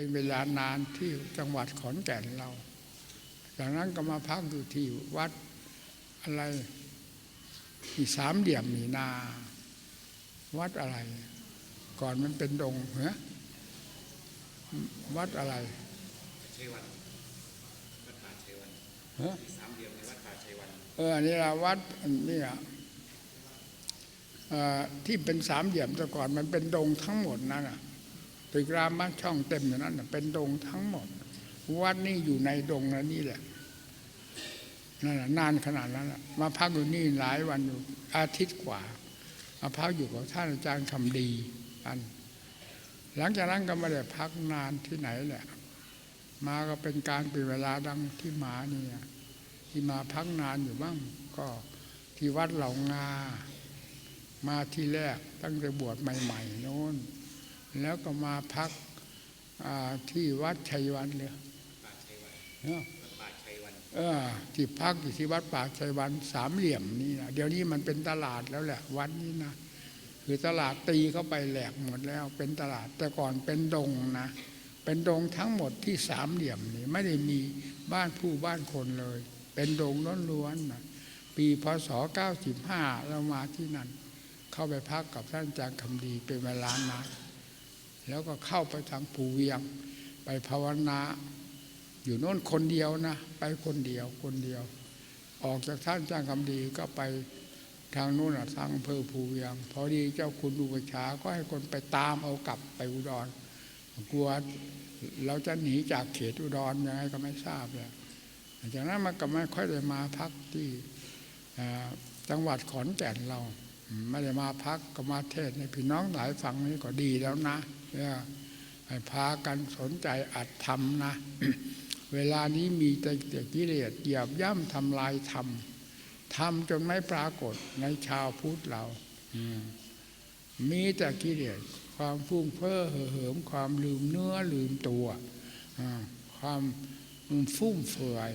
เป็นเวลานานที่จังหวัดขอนแก่นเรา จากนั้นก็มาพักอยู่ที่วัดอะไรมีสามเหลี่ยมมีนา วัดอะไร ก่อนมันเป็นดงเหรอวัดอะไรชัยวันวัดป่าชัยวันเหรอสามเหลี่ยมในวัดป่าชัยวันเอออันนี่ละวัดอันนี่อะเอ่อที่เป็นสามเหลี่ยมแต่ก่อนมันเป็นดงทั้งหมดนั่นอะ ตึกรามบ้านช่องเต็มอยู่นั่นเป็นดงทั้งหมด วัดนี่อยู่ในดงนั่นนี่แหละนั่นนานขนาดนั้นมาพักอยู่นี่หลายวันอยู่อาทิตย์กว่ามาพักอยู่กับท่านอาจารย์คำดีอัน หลังจากนั้นก็ไม่ได้พักนานที่ไหนแหละ มาก็เป็นการเป็นเวลาดังที่มาเนี่ยที่มาพักนานอยู่บ้างก็ที่วัดเหล่างา มาที่แรกตั้งแต่บวชใหม่ ๆ โน้น แล้วก็มาพักอ่าที่วัดชัยวันเลยป่าชัยวันเนาะวัดป่าชัยวันเออที่พักอยู่ที่วัดป่าชัยวันสามเหลี่ยมนี่นะเดี๋ยวนี้มันเป็นตลาดแล้วแหละวัดนี้นะคือตลาดตีเข้าไปแหลกหมดแล้ว เป็นตลาดแต่ก่อนเป็นดงนะเป็นดงทั้งหมดที่สามเหลี่ยมนี่ไม่ได้มีบ้านผู้บ้านคนเลย เป็นดงล้วนๆนะปีพศ 95 เรามาที่นั่น เข้าไปพักกับท่านอาจารย์คำดีเป็นเวลานาน แล้วก็เข้าไปทางภูเวียง ไปภาวนา อยู่โน่นคนเดียวนะ ไปคนเดียวคนเดียว ออกจากท่านอาจารย์คำดีก็ไปทางโน้นทางอำเภอภูเวียง พอดีเจ้าคุณอุปชาก็ให้คนไปตามเอากลับไปอุดรกลัวเราจะหนีจากเขตอุดรยังไงก็ไม่ทราบเลยจากนั้นมันก็ไม่ค่อยได้มาพักที่จังหวัดขอนแก่นเรา ไม่ได้มาพักก็มาเทศน์ในพี่น้องหลายฝั่งนี้ก็ดีแล้วนะเนี่ยให้พากันสนใจอัดทำนะ เวลานี้มีแต่กิเลสเหยียบย่ำทำลายธรรมทำจนไม่ปรากฏในชาวพุทธเรามีแต่กิเลสความฟุ้งเฟ้อเห่อเหิม ความลืมเนื้อลืมตัวความฟุ่มเฟือย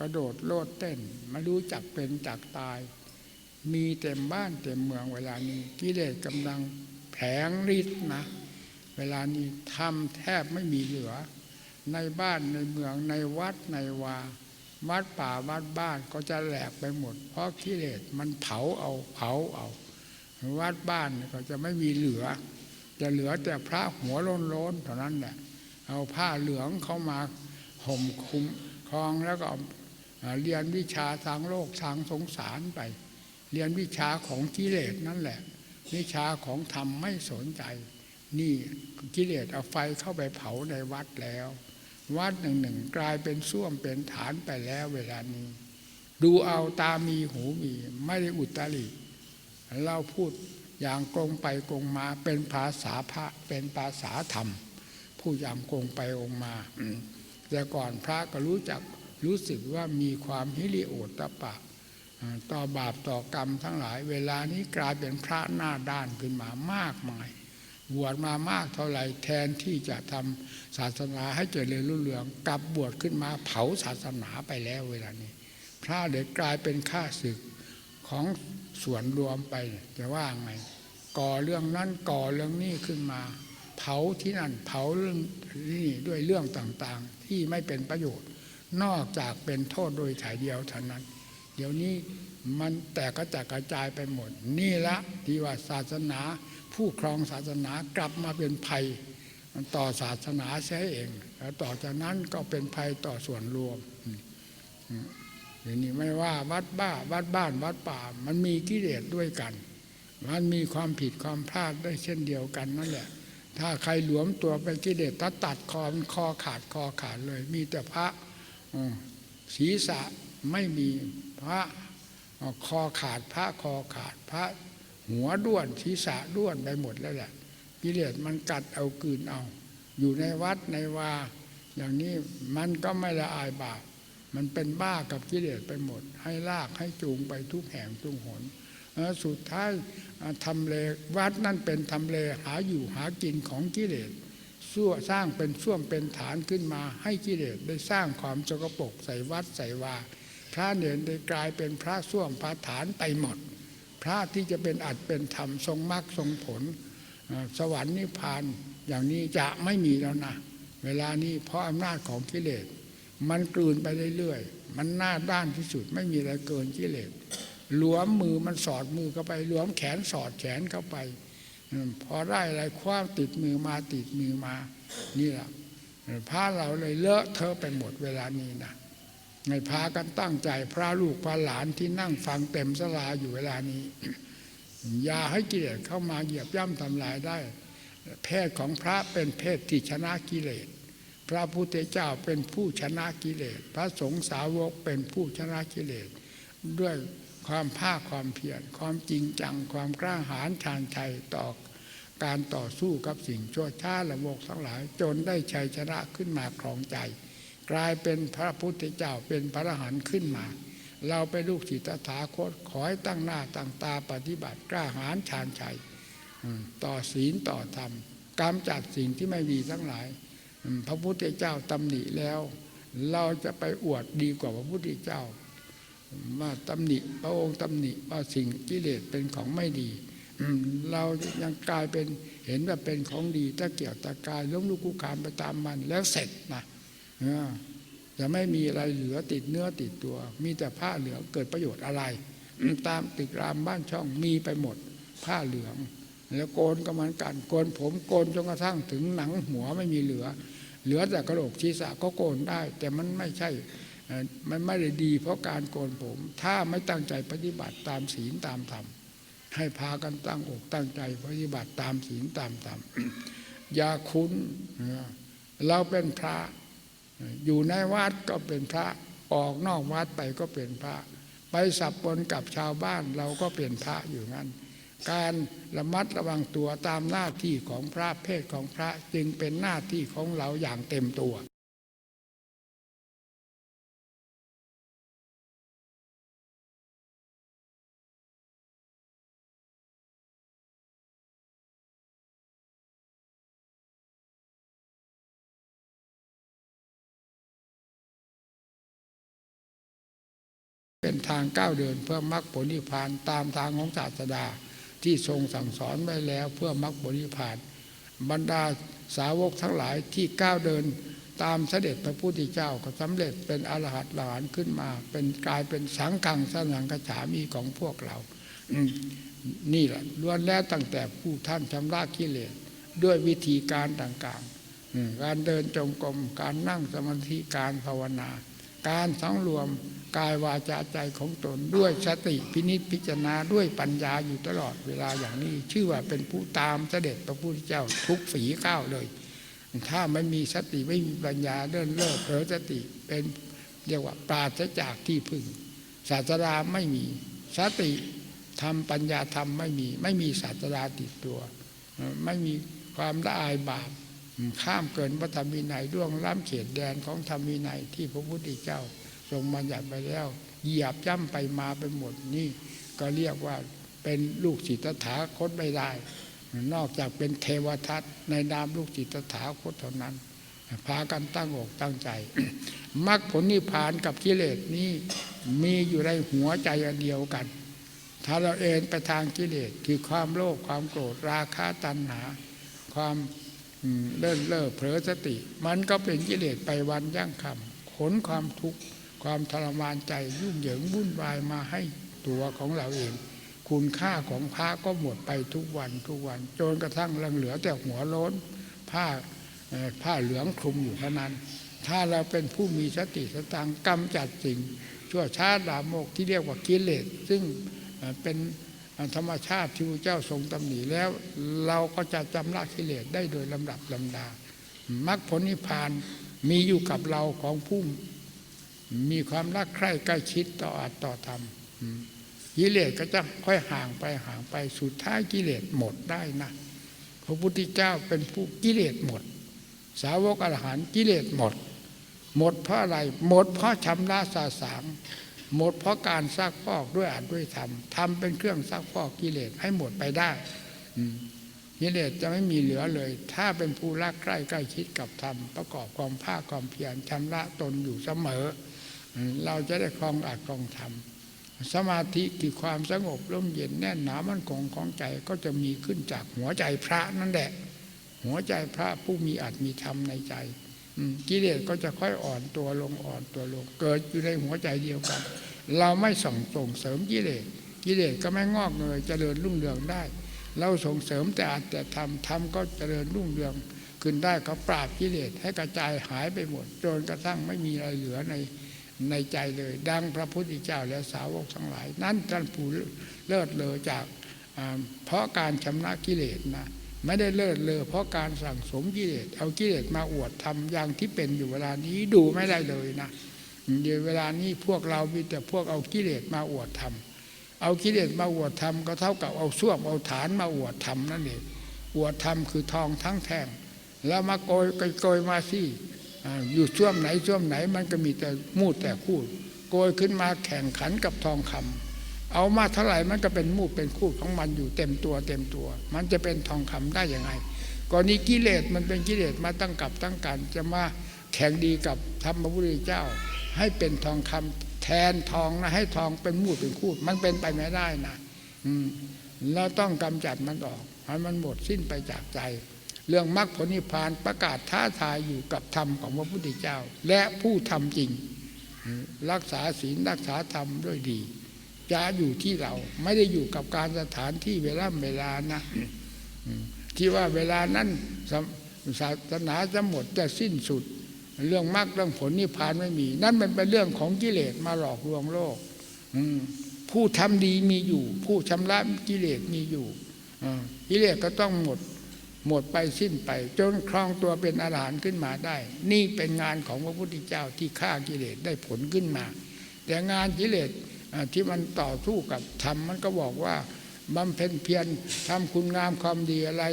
กระโดดโลดเต้นไม่รู้จักเป็นจักตาย มีเต็มบ้านเต็มเมืองเวลานี้กิเลสกำลังแผลงฤทธิ์นะ เวลานี้ทำแทบไม่มีเหลือ ในบ้านในเมืองในวัดในวา วัดป่าวัดบ้านก็จะแหลกไปหมด เพราะกิเลสมันเผาเอาเผาเอา วัดบ้านก็จะไม่มีเหลือ จะเหลือแต่พระหัวโล้นๆเท่านั้นแหละเอาผ้าเหลืองเข้ามาห่มคุมคลองแล้วก็เรียนวิชาทางโลกทางสงสารไป เรียนวิชาของกิเลสนั่นแหละ วิชาของธรรมไม่สนใจ นี่กิเลสเอาไฟเข้าไปเผาในวัดแล้ว วัดหนึ่งหนึ่งกลายเป็นส้วมเป็นฐานไปแล้วเวลานี้ ดูเอาตามีหูมีไม่ได้อุตริเราพูดอย่างกงไปกงมาเป็นภาษาพระเป็นภาษาธรรม ผู้อย่างกงไปองมาแต่ก่อนพระก็รู้จักรู้สึกว่ามีความฮิริโอตปปะ ต่อบาปต่อกรรมทั้งหลาย เวลานี้กลายเป็นพระหน้าด้านขึ้นมามากมายบวชมามากเท่าไหร่แทนที่จะทำศาสนาให้เจริญรุ่งเรืองกลับบวชขึ้นมาเผาศาสนาไปแล้วเวลานี้ พระเด็กกลายเป็นข้าศึกของส่วนรวมไปจะว่าไง ก่อเรื่องนั้นก่อเรื่องนี้ขึ้นมา เผาที่นั่นเผาเรื่องนี่ด้วยเรื่องต่างๆ ที่ไม่เป็นประโยชน์ นอกจากเป็นโทษโดยถ่ายเดียวเท่านั้น เดี๋ยวนี้มันแตกกระจายกระจายไปหมด นี่ละที่ว่าศาสนา ผู้ครองศาสนากลับมาเป็นภัยต่อศาสนาใช่เอง แล้วต่อจากนั้นก็เป็นภัยต่อส่วนรวมอืมอืมเดี๋ยวนี้ไม่ว่าวัดบ้าวัดบ้านวัดป่า มันมีกิเลสด้วยกัน มันมีความผิดความพลาดได้เช่นเดียวกันนั่นแหละ ถ้าใครหลวมตัวไปกิเลสตัดตัดคอมันคอขาดคอขาดเลย มีแต่พระศีรษะ ไม่มีพระคอขาดพระคอขาดพระหัวด้วนศีรษะด้วนไปหมดแล้วแหละกิเลสมันกัดเอากืนเอา อยู่ในวัดในวา อย่างนี้มันก็ไม่ละอายบาปมันเป็นบ้ากับกิเลสไปหมด ให้ลากให้จูงไปทุกแห่งทุกหนสุดท้ายทำเลวัดนั่นเป็นทำเลหาอยู่หากินของกิเลสสั่วสร้างเป็นส่วมเป็นฐานขึ้นมาให้กิเลสได้สร้างความสกปกใส่วัดใส่วา พระเนรได้กลายเป็นพระส้วมพระฐานไปหมด พระที่จะเป็นอัดเป็นธรรมทรงมรรคทรงผล สวรรค์นิพพานอย่างนี้จะไม่มีแล้วนะ เวลานี้เพราะอำนาจของกิเลส มันกลืนไปเรื่อยๆ มันหน้าด้านที่สุดไม่มีอะไรเกินกิเลสหลวมมือมันสอดมือเข้าไปหลวมแขนสอดแขนเข้าไป พอได้อะไรคว้าติดมือมาติดมือมา นี่แหละพระเราเลยเลอะเทอะไปหมดเวลานี้นะ ไงพากันตั้งใจพระลูกพระหลานที่นั่งฟังเต็มสลาอยู่เวลานี้ อย่าให้กิเลสเข้ามาเหยียบย่ำทำลายได้ เพศของพระเป็นเพศที่ชนะกิเลส พระพุทธเจ้าเป็นผู้ชนะกิเลส พระสงฆ์สาวกเป็นผู้ชนะกิเลส ด้วยความภาคความเพียรความจริงจังความกล้าหาญชาญชัยต่อการต่อสู้กับสิ่งชั่วช้าละโมกทั้งหลาย จนได้ชัยชนะขึ้นมาครองใจ กลายเป็นพระพุทธเจ้าเป็นพระอรหันต์ขึ้นมา เราไปนลูกศิษย์ตถาคตขอให้ตั้งหน้าตั้งตาปฏิบัติกล้าหาญชาญชัยต่อศีลต่อธรรมกำจัดสิ่งที่ไม่ดีทั้งหลาย พระพุทธเจ้าตำหนิแล้ว เราจะไปอวดดีกว่าพระพุทธเจ้าว่าตำหนิพระองค์ตำหนิว่าสิ่งกิเลสเป็นของไม่ดีเรายังกลายเป็นเห็นว่าเป็นของดีถ้าเกี่ยวตะกายล้มลุกคุกคานไปตามมันแล้วเสร็จนะ จะไม่มีอะไรเหลือติดเนื้อติดตัว มีแต่ผ้าเหลืองเกิดประโยชน์อะไร ตามตึกรามบ้านช่องมีไปหมด ผ้าเหลือง แล้วโกนก็มือนกันโกนผมโกนจนกระทั่งถึงหนังหัวไม่มีเหลือ เหลือแต่กระโหลกศีรษะก็โกนได้ แต่มันไม่ใช่มันไม่ได้ดีเพราะการโกนผม ถ้าไม่ตั้งใจปฏิบัติตามศีลตามธรรมให้พากันตั้งอกตั้งใจปฏิบัติตามศีลตามธรรมอย่าคุ้นเราเป็นพระ อยู่ในวัดก็เป็นพระออกนอกวัดไปก็เป็นพระ ไปสับปนกับชาวบ้านเราก็เป็นพระอยู่งั้นการระมัดระวังตัวตามหน้าที่ของพระเพศของพระจึงเป็นหน้าที่ของเราอย่างเต็มตัว เป็นทางก้าวเดินเพื่อมรรคผลนิพพานตามทางของศาสดาที่ทรงสั่งสอนไว้แล้วเพื่อมรรคผลนิพพาน บรรดาสาวกทั้งหลายที่ก้าวเดินตามเสด็จพระพุทธเจ้าก็สำเร็จเป็นอรหัตหลานขึ้นมา เป็นกลายเป็นสังฆังสนังกระฉามีของพวกเรานี่แหละล้วนแล้วตั้งแต่ผู้ท่านชำระกิเลสด้วยวิธีการต่างๆการเดินจงกรมการนั่งสมาธิการภาวนา การสังรวมกายวาจาใจของตนด้วยสติพินิจพิจารณาด้วยปัญญาอยู่ตลอดเวลาอย่างนี้ ชื่อว่าเป็นผู้ตามเสด็จพระพุทธเจ้าทุกฝีก้าวเลย ถ้าไม่มีสติไม่มีปัญญาเดินเลิกเผลอสติเป็นเรียกว่าปราศจากที่พึ่ง ศาสดาไม่มีสติธรรมปัญญาธรรมไม่มี ไม่มีศาสดาติดตัว ไม่มีความละอายบาป ข้ามเกินพระธรรมวินัยล่วงล้ำเขตแดนของธรรมวินัยที่พระพุทธเจ้าทรงบัญญัติไปแล้ว เหยียบย่ำไปมาไปหมดนี่ก็เรียกว่าเป็นลูกศิษย์ตถาคตไม่ได้ นอกจากเป็นเทวทัตในนามลูกจิตตถาคตเท่านั้น พากันตั้งอกตั้งใจมรรคผลนิพพานกับกิเลสนี้มีอยู่ในหัวใจอันเดียวกัน ถ้าเราเอนไปทางกิเลสคือความโลภความโกรธราคะตัณหา ความ เลิ่นเล่อเผลอสติ มันก็เป็นกิเลสไปวันยั่งคำขนความทุกข์ความทรมานใจยุ่งเหยิงวุ่นวายมาให้ตัวของเราเอง คุณค่าของพระก็หมดไปทุกวันทุกวันจนกระทั่งลังเหลือแต่หัวโล้นผ้าผ้าเหลืองคลุมอยู่เท่านั้น ถ้าเราเป็นผู้มีสติสตังค์กำจัดสิ่ง ชั่วช้าดาโมกที่เรียกว่ากิเลสซึ่งเป็น ธรรมชาติที่พระเจ้าทรงตำหนิแล้วเราก็จะจำละกิเลสได้โดยลำดับลำดามรรคผลนิพพานมีอยู่กับเราของผู้มีความรักใคร่ใกล้ชิดต่ออัตต่อธรรมกิเลสก็จะค่อยห่างไปห่างไปสุดท้ายกิเลสหมดได้นะพระพุทธเจ้าเป็นผู้กิเลสหมด สาวกอรหันกิเลสหมด หมดเพราะอะไร หมดเพราะชำระสาสาง หมดเพราะการซักฟอกด้วยอัดด้วยธรรมทำเป็นเครื่องซักฟอกกิเลสให้หมดไปได้กิเลสจะไม่มีเหลือเลย ถ้าเป็นผู้รักใกล้ใกล้ชิดกับธรรมประกอบความภาคความเพียรชำระตนอยู่เสมอ เราจะได้ครองอัดครองธรรมสมาธิคือความสงบร่มเย็นแน่นหนามั่นคงของใจก็จะมีขึ้นจากหัวใจพระนั่นแหละ หัวใจพระผู้มีอัตมีธรรมในใจ กิเลสก็จะค่อยอ่อนตัวลงอ่อนตัวลง เกิดอยู่ในหัวใจเดียวกัน เราไม่ส่งส่งเสริมกิเลสกิเลสก็ไม่งอกเงยเจริญรุ่งเรืองได้ เราส่งเสริมแต่อัตแต่ธรรมธรรมก็เจริญรุ่งเรืองขึ้นได้ก็ปราบกิเลสให้กระจายหายไปหมดจนกระทั่งไม่มีอะไรเหลือในในใจเลย ดังพระพุทธเจ้าและสาวกทั้งหลาย นั้นท่านผู้เลิศเลอจากเพราะการชำระกิเลสนะ ไม่ได้เลิศเลอเพราะการสั่งสมกิเลสเอากิเลสมาอวดทำอย่างที่เป็นอยู่เวลานี้ดูไม่ได้เลยนะเดี๋ยวเวลานี้พวกเรามีแต่พวกเอากิเลสมาอวดทำเอากิเลสมาอวดทำก็เท่ากับเอาส้วมเอาฐานมาอวดทำนั่นเองอวดทำคือทองทั้งแท่งแล้วมาโกยโกยมาสิอ่าอยู่ช่วมไหนช่วมไหนมันก็มีแต่มูดแต่คูดโกยขึ้นมาแข่งขันกับทองคำ เอามาเท่าไหร่มันก็เป็นมูดเป็นคูดของมันอยู่เต็มตัวเต็มตัว มันจะเป็นทองคำได้ยังไงก่อนนี้กิเลสมันเป็นกิเลสมาตั้งกับตั้งกันจะมาแข่งดีกับธรรมพุทธเจ้า ให้เป็นทองคำแทนทองนะให้ทองเป็นมูดเป็นคูด มันเป็นไปไม่ได้นะอืมเราต้องกำจัดมันออกให้มันหมดสิ้นไปจากใจ เรื่องมรรคผลนิพพานประกาศท้าทายอยู่กับธรรมของพระพุทธเจ้า และผู้ทำจริง รักษาศีลรักษาธรรมด้วยดี จะอยู่ที่เรา ไม่ได้อยู่กับการสถานที่เวลาเวลานะที่ว่าเวลานั้นศาสนาจะหมดจะสิ้นสุด เรื่องมรรคเรื่องผลนิพพานไม่มี นั่นมันเป็นเรื่องของกิเลสมาหลอกลวงโลกผู้ทำดีมีอยู่ ผู้ชำระกิเลสมีอยู่กิเลสก็ต้องหมดหมดไปสิ้นไป จนครองตัวเป็นอรหันต์ขึ้นมาได้ นี่เป็นงานของพระพุทธเจ้าที่ฆ่ากิเลสได้ผลขึ้นมา แต่งานกิเลส ที่มันต่อสู้กับธรรมมันก็บอกว่าบำเพ็ญเพียรทำคุณงามความดีอะไร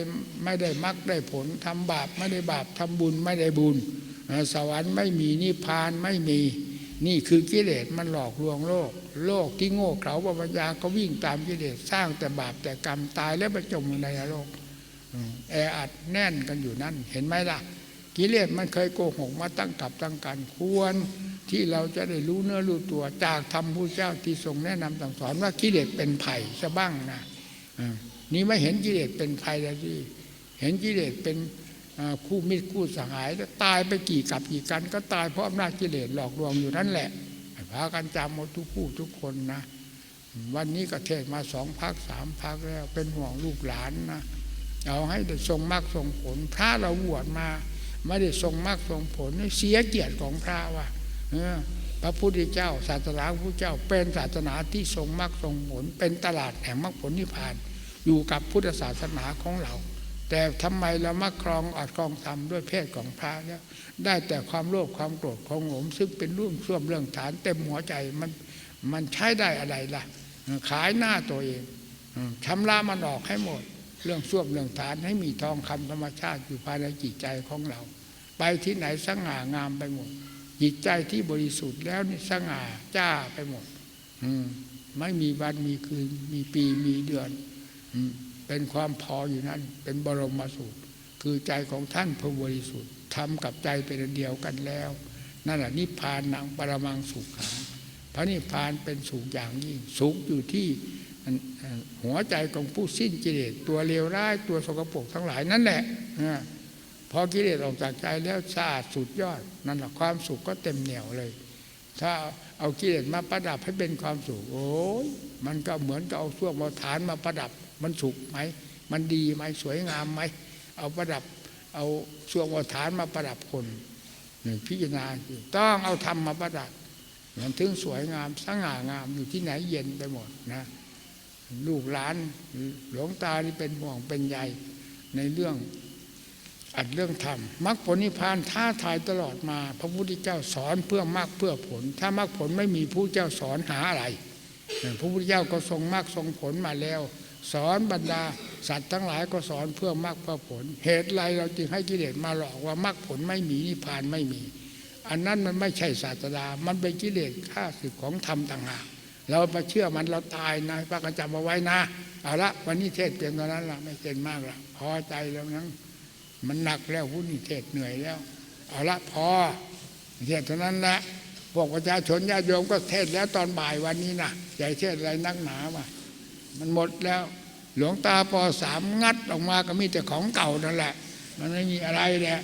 ไม่ได้มักได้ผลทำบาปไม่ได้บาปทำบุญไม่ได้บุญสวรรค์ไม่มีนิพพานไม่มีนี่คือกิเลสมันหลอกลวงโลก โลกที่โง่เขลาปัญญาก็วิ่งตามกิเลสสร้างแต่บาปแต่กรรมตายแล้วไปจมอยู่ในนรกแออัดแน่นกันอยู่นั่นเห็นไหมล่ะ กิเลสมันเคยโกหกมาตั้งกับตั้งกันควร ที่เราจะได้รู้เนื้อรู้ตัวจากธรรมผู้เจ้าที่ทรงแนะนำสั่งสอนว่ากิเลสเป็นไผ่ซะบ้างนะนี่ไม่เห็นกิเลสเป็นภัยแล้วที่เห็นกิเลสเป็นคู่มิตรคู่สหายแล้วตายไปกี่กับกี่กัน ก็ตายเพราะอำนาจกิเลสหลอกลวงอยู่นั่นแหละพากันจำหมดทุกผู้ทุกคนนะวันนี้ก็เทศมาสองพักสามพักแล้วเป็นห่วงลูกหลานนะเอาให้ได้ทรงมรรคทรงผล พระเราบวชมา ไม่ได้ทรงมรรคทรงผลเสียเกียรติของพระว่า พระพุทธเจ้า ศาสนาพระพุทธเจ้า เป็นศาสนาที่ทรงมรรคทรงผล เป็นตลาดแห่งมรรคผลนิพพาน อยู่กับพุทธศาสนาของเรา แต่ทำไมเรามาครองอัดครองธรรมด้วยเพศของพระเนี่ยได้แต่ความโลภความโกรธความหลงซึ่งเป็นร่วมส่วมเรื่องฐานเต็มหัวใจมันมันใช้ได้อะไรล่ะ ขายหน้าตัวเองชำระมันออกให้หมด เรื่องส้วมเรื่องฐานให้มีทองคำธรรมชาติอยู่ภายในจิตใจของเรา ไปที่ไหนสง่างามไปหมด จิตใจที่บริสุทธิ์แล้วนี่สง่าจ้าไปหมด อืมไม่มีวันมีคืน มีปีมีเดือน อืมเป็นความพออยู่นั่นเป็นบรมสุขคือใจของท่านผู้บริสุทธิ์ทำกับใจเป็นเดียวกันแล้ว นั่นแหละนิพพานนังปรมังสุขขังพระนิพพานเป็นสุขอย่างยิ่งสุขอยู่ที่หัวใจของผู้สิ้นกิเลสตัวเลวร้ายตัวสกปรกทั้งหลายนั่นแหละ พอกิเลสออกจากใจแล้วสะอาดสุดยอด นั่นแหละความสุขก็เต็มเหนียวเลย ถ้าเอากิเลสมาประดับให้เป็นความสุข โอ้ยมันก็เหมือนกับเอาช่วงเอาฐานมาประดับ มันสุขไหม มันดีไหมสวยงามไหม เอาประดับ เอาช่วงเอาฐานมาประดับคนนี่พิจารณาต้องเอาธรรมมาประดับมันถึงสวยงามสง่างามอยู่ที่ไหนเย็นไปหมดนะลูกหลานหลวงตานี่เป็นห่วงเป็นใยในเรื่อง อัดเรื่องธรรมมรรคผลนิพพานท้าทายตลอดมา พระพุทธเจ้าสอนเพื่อมรรคเพื่อผล ถ้ามรรคผลไม่มีผู้เจ้าสอนหาอะไร พระพุทธเจ้าก็ทรงมรรคทรงผลมาแล้ว สอนบรรดา สัตว์ทั้งหลายก็สอนเพื่อมรรคเพื่อผล เหตุไรเราจึงให้กิเลสมาหลอกว่ามรรคผลไม่มีนิพพานไม่มี อันนั้นมันไม่ใช่ศาสดา มันเป็นกิเลสข้าศึกของธรรมต่างหากเราไปเชื่อมันเราตายนะพระกันจำเอาไว้นะเอาละวันนี้เทศเพียงเท่านั้นละไม่เกินมากละพอใจแล้วนั้ง มันหนักแล้ววุ่นเทศเหนื่อยแล้ว เอาละพอเทศเท่านั้นละพวกประชาชนญาติโยมก็เทศแล้วตอนบ่ายวันนี้นะใหญ่เทศอะไรนักหนาวะมันหมดแล้ว หลวงตาปอสามงัดออกมาก็มีแต่ของเก่านั่นแหละ มันไม่มีอะไรแหละ